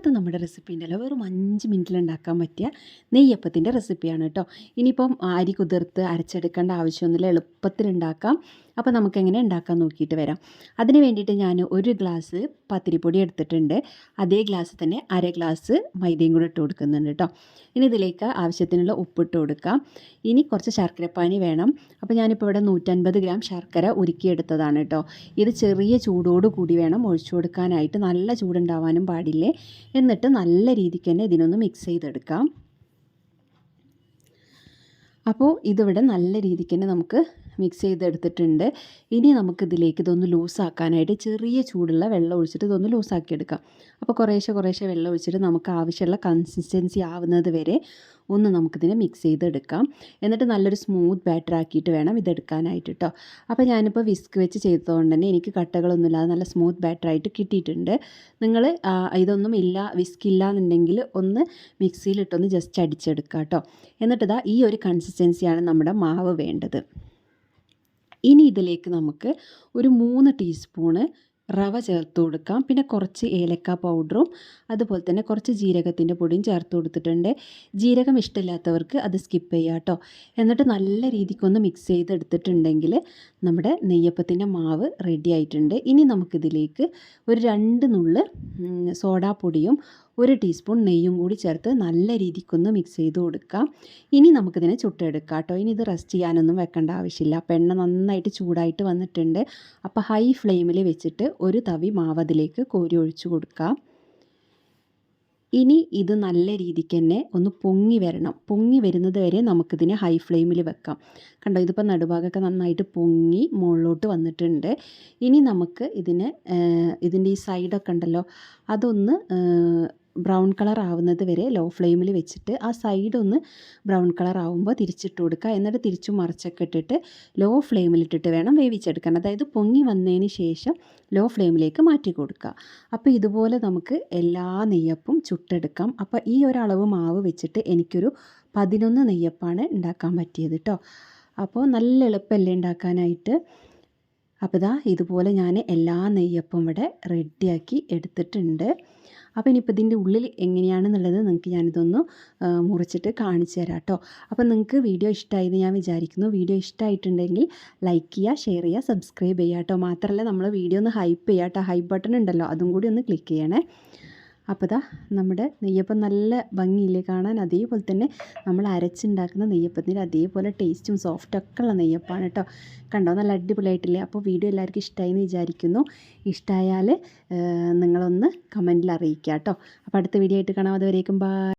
ഇന്നത്തെ നമ്മുടെ റെസിപ്പി ഉണ്ടല്ലോ വെറും അഞ്ച് മിനിറ്റിൽ ഉണ്ടാക്കാൻ പറ്റിയ നെയ്യപ്പത്തിന്റെ റെസിപ്പിയാണ് കേട്ടോ ഇനിയിപ്പം അരി കുതിർത്ത് അരച്ചെടുക്കേണ്ട ആവശ്യമൊന്നുമില്ല എളുപ്പത്തിൽ ഉണ്ടാക്കാം. അപ്പോൾ നമുക്ക് എങ്ങനെ ഉണ്ടാക്കാൻ നോക്കിയിട്ട് വരാം. അതിന് വേണ്ടിയിട്ട് ഞാൻ ഒരു ഗ്ലാസ് പത്തിരിപ്പൊടി എടുത്തിട്ടുണ്ട്. അതേ ഗ്ലാസ് തന്നെ അര ഗ്ലാസ് മൈദയും കൂടെ ഇട്ട് കൊടുക്കുന്നുണ്ട് കേട്ടോ ഇനി ഇതിലേക്ക് ആവശ്യത്തിനുള്ള ഉപ്പിട്ട് കൊടുക്കാം. ഇനി കുറച്ച് ശർക്കരപ്പാനി വേണം. അപ്പോൾ ഞാനിപ്പോൾ ഇവിടെ നൂറ്റൻപത് ഗ്രാം ശർക്കര ഉരുക്കിയെടുത്തതാണ് കേട്ടോ ഇത് ചെറിയ ചൂടോട് കൂടി വേണം ഒഴിച്ചു കൊടുക്കാനായിട്ട്. നല്ല ചൂടുണ്ടാവാനും പാടില്ലേ? എന്നിട്ട് നല്ല രീതിക്ക് തന്നെ ഇതിനൊന്ന് മിക്സ് ചെയ്തെടുക്കാം. അപ്പോൾ ഇതിവിടെ നല്ല രീതിക്ക് തന്നെ നമുക്ക് മിക്സ് ചെയ്തെടുത്തിട്ടുണ്ട് ഇനി നമുക്കിതിലേക്ക് ഇതൊന്ന് ലൂസാക്കാനായിട്ട് ചെറിയ ചൂടുള്ള വെള്ളം ഒഴിച്ചിട്ട് ഇതൊന്ന് ലൂസാക്കി എടുക്കാം അപ്പോൾ കുറേശ്ശെ കുറേശ്ശെ വെള്ളം ഒഴിച്ചിട്ട് നമുക്ക് ആവശ്യമുള്ള കൺസിസ്റ്റൻസി ആവുന്നത് വരെ ഒന്ന് നമുക്കിതിനെ മിക്സ് ചെയ്തെടുക്കാം എന്നിട്ട് നല്ലൊരു സ്മൂത്ത് ബാറ്റർ ആക്കിയിട്ട് വേണം ഇതെടുക്കാനായിട്ട് കേട്ടോ അപ്പോൾ ഞാനിപ്പോൾ വിസ്ക് വെച്ച് ചെയ്തതുകൊണ്ട് തന്നെ എനിക്ക് കട്ടകളൊന്നുമില്ലാതെ നല്ല സ്മൂത്ത് ബാറ്റർ ആയിട്ട് കിട്ടിയിട്ടുണ്ട്. നിങ്ങൾ ഇതൊന്നും ഇല്ല വിസ്ക് ഇല്ല എന്നുണ്ടെങ്കിൽ ഒന്ന് മിക്സിയിലിട്ടൊന്ന് ജസ്റ്റ് അടിച്ചെടുക്കുക കേട്ടോ എന്നിട്ട് ഇതാ ഈ ഒരു കൺസിസ്റ്റൻസിയാണ് നമ്മുടെ മാവ് വേണ്ടത്. ഇനി ഇതിലേക്ക് നമുക്ക് ഒരു മൂന്ന് ടീസ്പൂണ് റവ ചേർത്ത് കൊടുക്കാം. പിന്നെ കുറച്ച് ഏലക്ക പൗഡറും അതുപോലെ തന്നെ കുറച്ച് ജീരകത്തിന്റെ പൊടിയും ചേർത്ത് കൊടുത്തിട്ടുണ്ട്. ജീരകം ഇഷ്ടമില്ലാത്തവർക്ക് അത് സ്കിപ്പ് ചെയ്യാം കേട്ടോ എന്നിട്ട് നല്ല രീതിക്കൊന്ന് മിക്സ് ചെയ്തെടുത്തിട്ടുണ്ടെങ്കിൽ നമ്മുടെ നെയ്യപ്പത്തിന്റെ മാവ് റെഡി ആയിട്ടുണ്ട്. ഇനി നമുക്കിതിലേക്ക് ഒരു രണ്ട് നുള്ള് സോഡാപ്പൊടിയും ഒരു ടീസ്പൂൺ നെയ്യും കൂടി ചേർത്ത് നല്ല രീതിക്കൊന്ന് മിക്സ് ചെയ്ത് കൊടുക്കാം. ഇനി നമുക്കിതിനെ ചുട്ടെടുക്കാം കേട്ടോ. ഇനി ഇത് റെസ്റ്റ് ചെയ്യാനൊന്നും വെക്കേണ്ട ആവശ്യമില്ല. അപ്പോൾ എണ്ണ നന്നായിട്ട് ചൂടായിട്ട് വന്നിട്ടുണ്ട്. അപ്പോൾ ഹൈ ഫ്ലെയിമിൽ വെച്ചിട്ട് ഒരു തവി മാവ് അതിലേക്ക് കോരി ഒഴിച്ചു കൊടുക്കാം. ഇനി ഇത് നല്ല രീതിക്ക് തന്നെ ഒന്ന് പൊങ്ങി വരണം. പൊങ്ങി വരുന്നത് വരെ നമുക്കിതിനെ ഹൈ ഫ്ലെയിമിൽ വെക്കാം. കണ്ടോ ഇതിപ്പോൾ നടുഭാഗമൊക്കെ നന്നായിട്ട് പൊങ്ങി മുകളിലോട്ട് വന്നിട്ടുണ്ട്. ഇനി നമുക്ക് ഇതിനെ ഇതിന്റെ ഈ സൈഡൊക്കെ ഉണ്ടല്ലോ അതൊന്ന് ബ്രൗൺ കളർ ആവുന്നത് വരെ ലോ ഫ്ലെയിമിൽ വെച്ചിട്ട് ആ സൈഡ് ഒന്ന് ബ്രൗൺ കളർ ആവുമ്പോൾ തിരിച്ചിട്ട് കൊടുക്കുക. എന്നിട്ട് തിരിച്ചു മറിച്ചൊക്കെ ഇട്ടിട്ട് ലോ ഫ്ലെയിമിലിട്ടിട്ട് വേണം വേവിച്ചെടുക്കാൻ. അതായത് പൊങ്ങി വന്നതിന് ശേഷം ലോ ഫ്ലെയിമിലേക്ക് മാറ്റി കൊടുക്കുക. അപ്പോൾ ഇതുപോലെ നമുക്ക് എല്ലാ നെയ്യപ്പും ചുട്ടെടുക്കാം. അപ്പോൾ ഈ ഒരളവ് മാവ് വെച്ചിട്ട് എനിക്കൊരു പതിനൊന്ന് നെയ്യപ്പാണ് ഉണ്ടാക്കാൻ പറ്റിയത് കേട്ടോ അപ്പോൾ നല്ല എളുപ്പമല്ലേ ഉണ്ടാക്കാനായിട്ട്? അപ്പോൾ ഇതാ ഇതുപോലെ ഞാൻ എല്ലാ നെയ്യപ്പും ഇവിടെ റെഡിയാക്കി എടുത്തിട്ടുണ്ട്. അപ്പോൾ ഇനിയിപ്പോൾ ഇതിന്റെ ഉള്ളിൽ എങ്ങനെയാണെന്നുള്ളത് നിങ്ങൾക്ക് ഞാനിതൊന്ന് മുറിച്ചിട്ട് കാണിച്ചു തരാം കേട്ടോ അപ്പോൾ നിങ്ങൾക്ക് വീഡിയോ ഇഷ്ടമായി ഞാൻ വിചാരിക്കുന്നു. വീഡിയോ ഇഷ്ടമായിട്ടുണ്ടെങ്കിൽ ലൈക്ക് ചെയ്യുക ഷെയർ ചെയ്യുക സബ്സ്ക്രൈബ് ചെയ്യുക കേട്ടോ മാത്രമല്ല നമ്മൾ വീഡിയോ ഒന്ന് ഹൈപ്പ് ചെയ്യാം കേട്ടോ ഹൈപ്പ് ബട്ടൺ ഉണ്ടല്ലോ അതും കൂടി ഒന്ന് ക്ലിക്ക് ചെയ്യണേ. അപ്പോൾ ദാ നമ്മുടെ നെയ്യപ്പം നല്ല ഭംഗിയില്ലേ കാണാൻ? അതേപോലെ തന്നെ നമ്മൾ അരച്ചുണ്ടാക്കുന്ന നെയ്യപ്പത്തിന്റെ അതേപോലെ ടേസ്റ്റും സോഫ്റ്റൊക്കെ ഉള്ള നെയ്യപ്പമാണ് കേട്ടോ. കണ്ടോ? നല്ല അടിപൊളിയായിട്ടില്ലേ? അപ്പോൾ വീഡിയോ എല്ലാവർക്കും ഇഷ്ടമായി എന്ന് വിചാരിക്കുന്നു ഇഷ്ടമായാൽ നിങ്ങളൊന്ന് കമന്റിൽ അറിയിക്കുക കേട്ടോ. അപ്പോൾ അടുത്ത വീഡിയോ ആയിട്ട് കാണാം. അതുവരേക്കും ബൈ